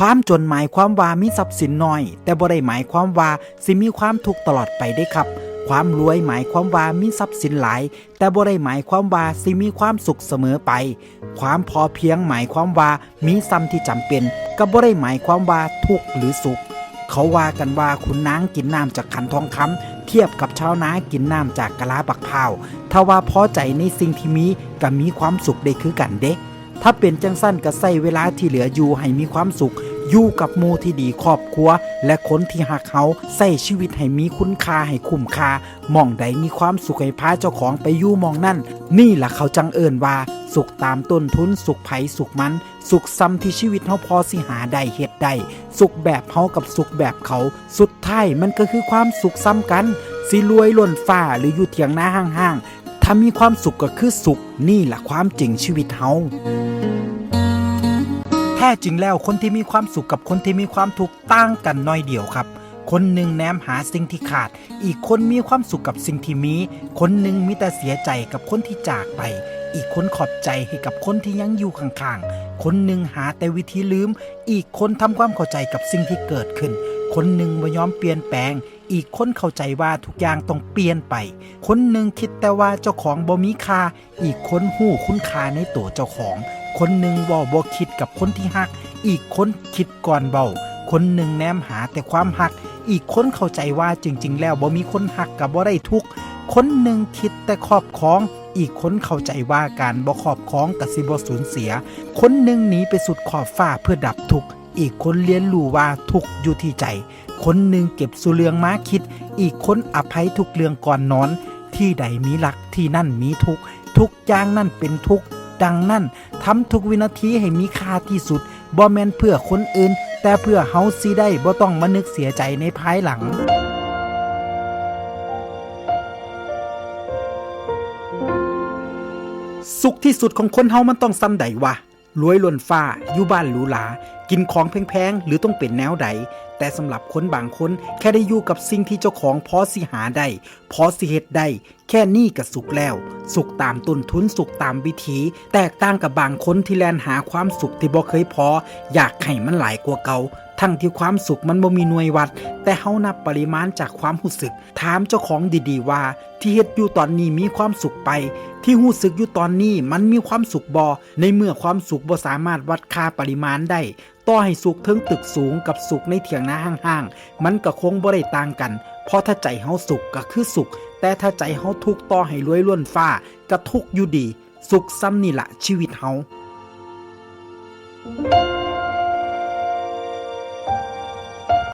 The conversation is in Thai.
ความจนหมายความว่ามีทรัพย์สินน้อย แต่บ่ได้หมายความว่าสิมีความทุกข์ตลอดไปได้ครับ ความรวยหมายความว่ามีทรัพย์สินหลาย แต่บ่ได้หมายความว่าสิมีความสุขเสมอไป ความพอเพียงหมายความว่ามีซ้ำที่จำเป็นก็บ่ได้หมายความว่าทุกข์หรือสุข เขาว่ากันว่าคุณนางกินน้ำจากขันทองคำเทียบกับชาวนากินน้ำจากกะลาบักพร้าวถ้าว่าพอใจในสิ่งที่มีก็มีความสุขได้คือกันเด้ ถ้าเป็นจังสั้นก็ใส่เวลาที่เหลืออยู่ให้มีความสุข อยู่กับมูที่ดีครอบครัว และคนที่หักเขาใส่ชีวิตให้มีคุณค่าให้คุ้มค่ามองใดมีความสุขให้พาเจ้าของไปอยู่มองนั่น นี่แหละเขาจังเอิญว่า สุขตามต้นทุน สุขไผสุขมัน สุขซ้ำที่ชีวิตเฮาพอสิหาได้เฮ็ดได้สุขแบบเฮากับสุขแบบเขา สุดท้ายมันก็คือความสุขซ้ำกันสิรวยล้นฟ้าหรืออยู่เถียงหน้าห้างๆ ถ้ามีความสุขก็คือสุขนี่แหละความจริงชีวิตเฮาแท้จริงแล้วคนที่มีความสุขกับคนที่มีความทุกข์ต่างกันน้อยเดียวครับ คนหนึ่งแนมหาสิ่งที่ขาด อีกคนมีความสุขกับสิ่งที่มี คนหนึ่งมีแต่เสียใจกับคนที่จากไป อีกคนขอบใจให้กับคนที่ยังอยู่ข้างๆ คนหนึ่งหาแต่วิธีลืม อีกคนทำความเข้าใจกับสิ่งที่เกิดขึ้น คนหนึ่งไม่ยอมเปลี่ยนแปลง อีกคนเข้าใจว่าทุกอย่างต้องเปลี่ยนไป คนหนึ่งคิดแต่ว่าเจ้าของบ่มีค่า อีกคนหู้คุณค่าในตัวเจ้าของ คนหนึ่งว่าบ่คิดกับคนที่ฮัก อีกคนคิดก่อนเบาคนหนึ่งแนมหาแต่ความหัก อีกคนเข้าใจว่าจริง ๆ แล้วบ่มีคนหักกับบ่ได้ทุกคนหนึ่งคิดแต่ครอบครอง อีกคนเข้าใจว่าการบ่ครอบครองกับสิบ่สูญเสีย คนหนึ่งหนีไปสุดขอบฟ้าเพื่อดับทุกข์ อีกคนเรียนรู้ว่าทุกอยู่ที่ใจ คนหนึ่งเก็บสุเรืองม้าคิด อีกคนอภัยทุกเรื่องก่อนนอน ที่ใดมีหลักที่นั่นมีทุก ทุกอย่างนั่นเป็นทุกดังนั้นทำทุกวินาทีให้มีค่าที่สุดบ่แมนเพื่อคนอื่น แต่เพื่อเฮาสิได้บ่ต้องมานึกเสียใจในภายหลังสุขที่สุดของคนเฮามันต้องซ้ำใดวะรวยล้นฟ้า อยู่บ้านหรูหรา กินของแพงๆหรือต้องเป็นแนวใด แต่สำหรับคนบางคนแค่ได้อยู่กับสิ่งที่เจ้าของพอสิหาได้พอสิเฮ็ดได้ แค่นี้ก็สุขแล้ว สุขตามต้นทุนสุขตามวิธี แตกต่างกับบางคนที่แลนหาความสุขที่บ่เคยพอ อยากให้มันหลายกว่าเก่าทั้งที่ความสุขมันบ่มีหน่วยวัด แต่เฮานับปริมาณจากความรู้สึก ถามเจ้าของดีๆว่า ที่เฮ็ดอยู่ตอนนี้มีความสุขไป ที่รู้สึกอยู่ตอนนี้มันมีความสุขบอในเมื่อความสุขบ่สามารถวัดค่าปริมาณได้ ต่อให้สุกเทิงตึกสูงกับสุกในเถียงนาห้างๆ มันก็คงบ่ได้ต่างกัน เพราะถ้าใจเฮาสุกก็คือสุก แต่ถ้าใจเฮาทุกต่อให้รวยล้วนฟ้าก็ทุกอยู่ดี สุกซ้ำนี่ละชีวิตเฮา